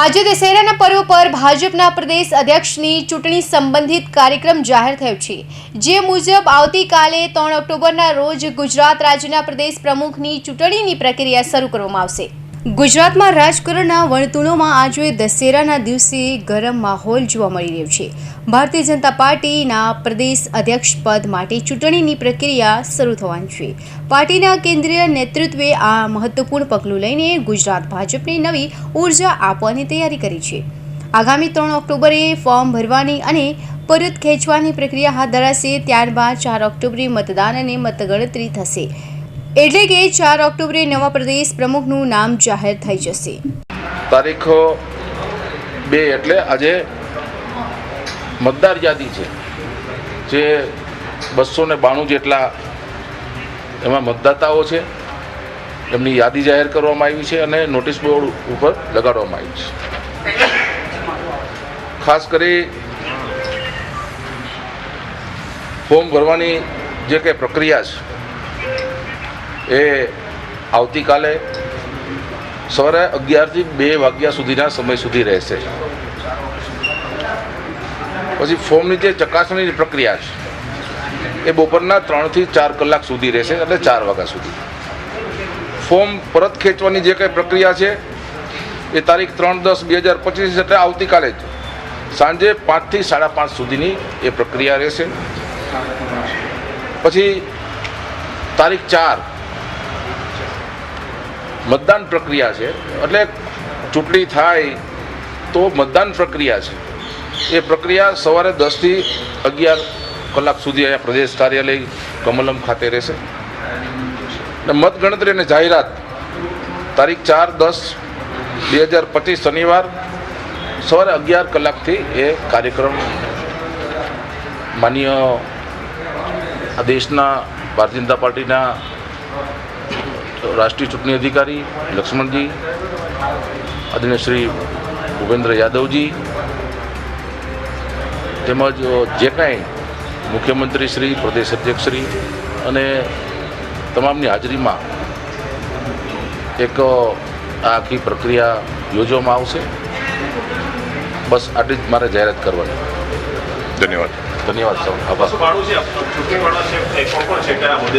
આજે દશેરાના પર્વ પર ભાજપના પ્રદેશ અધ્યક્ષની ચૂંટણી સંબંધિત કાર્યક્રમ જાહેર થયો છે. જે મુજબ આવતીકાલે ત્રણ ઓક્ટોબરના રોજ ગુજરાત રાજ્યના પ્રદેશ પ્રમુખની ચૂંટણીની પ્રક્રિયા શરૂ કરવામાં આવશે. ગુજરાતમાં રાજકારણના વર્તુળોમાં આજે દશેરાના દિવસે ગરમ માહોલ જોવા મળી રહ્યો છે. ભારતીય જનતા પાર્ટીના પ્રદેશ અધ્યક્ષ પદ માટે ચૂંટણીની પ્રક્રિયા શરૂ થવાની છે. પાર્ટીના કેન્દ્રીય નેતૃત્વે આ મહત્વપૂર્ણ પગલું લઈને ગુજરાત ભાજપને નવી ઊર્જા આપવાની તૈયારી કરી છે. આગામી ત્રણ ઓક્ટોબરે ફોર્મ ભરવાની અને પરત ખેંચવાની પ્રક્રિયા હાથ ધરાશે, ત્યારબાદ ચાર ઓક્ટોબરે મતદાન અને મતગણતરી થશે. એટલે કે ચાર ઓક્ટોબરે નવા પ્રદેશ પ્રમુખનું નામ જાહેર થઈ જશે. તારીખો બે એટલે આજે મતદાર યાદી છે. જે બસો ને બાણું જેટલા એમાં મતદાતાઓ છે, એમની યાદી જાહેર કરવામાં આવી છે અને નોટિસ બોર્ડ ઉપર લગાડવામાં આવી છે. ખાસ કરી ફોર્મ ભરવાની જે કંઈ પ્રક્રિયા છે એ આવતીકાલે સવારે અગિયારથી બે વાગ્યા સુધીના સમય સુધી રહેશે. પછી ફોર્મની જે ચકાસણીની પ્રક્રિયા છે, એ બપોરના ત્રણથી ચાર કલાક સુધી રહેશે એટલે ચાર વાગ્યા સુધી. ફોર્મ પરત ખેંચવાની જે કંઈ પ્રક્રિયા છે, એ તારીખ ત્રણ દસ બે હજાર પચીસ એટલે આવતીકાલે જ. સાંજે પાંચથી સાડા પાંચ સુધીની એ પ્રક્રિયા રહેશે. પછી તારીખ ચાર મતદાન પ્રક્રિયા છે. એટલે ચૂંટણી થાય તો મતદાન પ્રક્રિયા છે. એ પ્રક્રિયા સવારે દસથી અગિયાર કલાક સુધી અહીંયા પ્રદેશ કાર્યાલય કમલમ ખાતે રહેશે. અને મતગણતરી અને જાહેરાત તારીખ ચાર દસ બે હજાર પચીસ શનિવાર સવારે અગિયાર કલાકથી એ કાર્યક્રમ માનીય દેશના ભારતીય જનતા પાર્ટીના રાષ્ટ્રીય ચૂંટણી અધિકારી લક્ષ્મણજી આદરણીય શ્રી ભૂપેન્દ્ર યાદવજી, તેમજ જે કાંઈ મુખ્યમંત્રી શ્રી, પ્રદેશ અધ્યક્ષ શ્રી અને તમામની હાજરીમાં એક આખી પ્રક્રિયા યોજવામાં આવશે. બસ આટલી જ મારે જાહેરાત કરવાની. ધન્યવાદ. ધન્યવાદ સૌ. આભાર.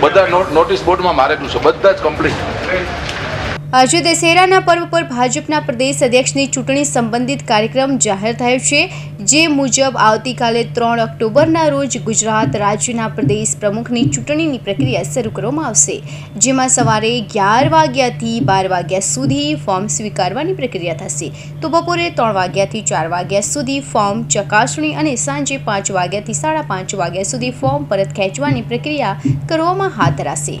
બધા નોટિસ બોર્ડમાં મારેલું છે બધા જ કમ્પ્લીટ આજે દશેરાના પર્વ પર ભાજપના પ્રદેશ અધ્યક્ષની ચૂંટણી સંબંધિત કાર્યક્રમ જાહેર થયો છે, જે મુજબ આવતીકાલે ત્રણ ઓક્ટોબરના રોજ ગુજરાત રાજ્યના પ્રદેશ પ્રમુખની ચૂંટણીની પ્રક્રિયા શરૂ કરવામાં આવશે, જેમાં સવારે અગિયાર વાગ્યાથી બાર વાગ્યા સુધી ફોર્મ સ્વીકારવાની પ્રક્રિયા થશે. તો બપોરે ત્રણ વાગ્યાથી ચાર વાગ્યા સુધી ફોર્મ ચકાસણી અને સાંજે પાંચ વાગ્યાથી સાડા પાંચ વાગ્યા સુધી ફોર્મ પરત ખેંચવાની પ્રક્રિયા કરવામાં હાથ ધરાશે.